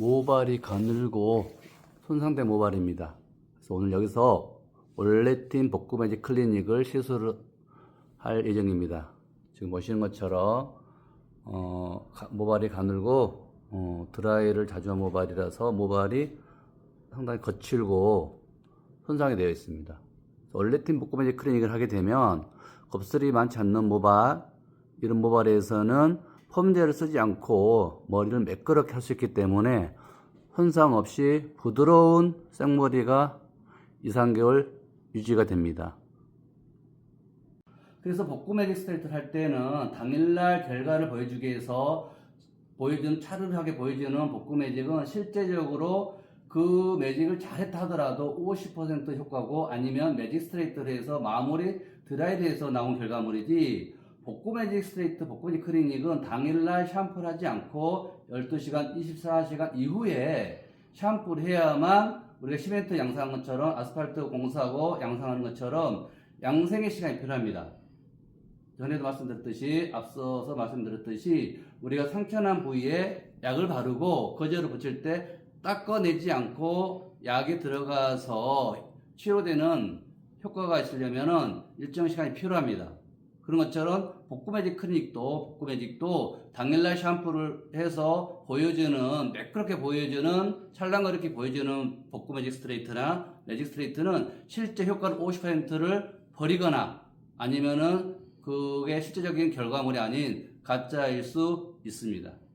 모발이 가늘고 손상된 모발입니다. 그래서 오늘 여기서 올레틴 복구 매직 클리닉을 시술을 할 예정입니다. 지금 보시는 것처럼 어, 가- 모발이 가늘고 어, 드라이를 자주 한 모발이라서 모발이 상당히 거칠고 손상이 되어 있습니다. 올레틴 복구 매직 클리닉을 하게 되면 겁슬이 많지 않는 모발 이런 모발에서는 펌제를 쓰지 않고 머리를 매끄럽게 할 수 있기 때문에 손상 없이 부드러운 생머리가 2, 3개월 유지가 됩니다. 그래서 복구 매직 스트레이트를 할 때는 당일날 결과를 보여주기 위해서 보여주는 차르르하게 보여주는 복구 매직은 실제적으로 그 매직을 잘했다 하더라도 50% 효과고 아니면 매직 스트레이트를 해서 마무리 드라이드해서 나온 결과물이지 복구 매직 스트레이트 복구 매직 클리닉은 당일날 샴푸를 하지 않고 12시간 24시간 이후에 샴푸를 해야만 우리가 시멘트 양상한 것처럼 아스팔트 공사하고 양상하는 것처럼 양생의 시간이 필요합니다. 전에도 말씀드렸듯이 앞서서 말씀드렸듯이 우리가 상처난 부위에 약을 바르고 거저를 붙일 때 닦아내지 않고 약이 들어가서 치료되는 효과가 있으려면은 일정 시간이 필요합니다. 그런 것처럼 복구 매직 클리닉도 복구 매직도 당일날 샴푸를 해서 보여주는 매끄럽게 보여주는 찰랑거리게 보여주는 복구 매직 스트레이트나 매직 스트레이트는 실제 효과를 50%를 버리거나 아니면은 그게 실제적인 결과물이 아닌 가짜일 수 있습니다.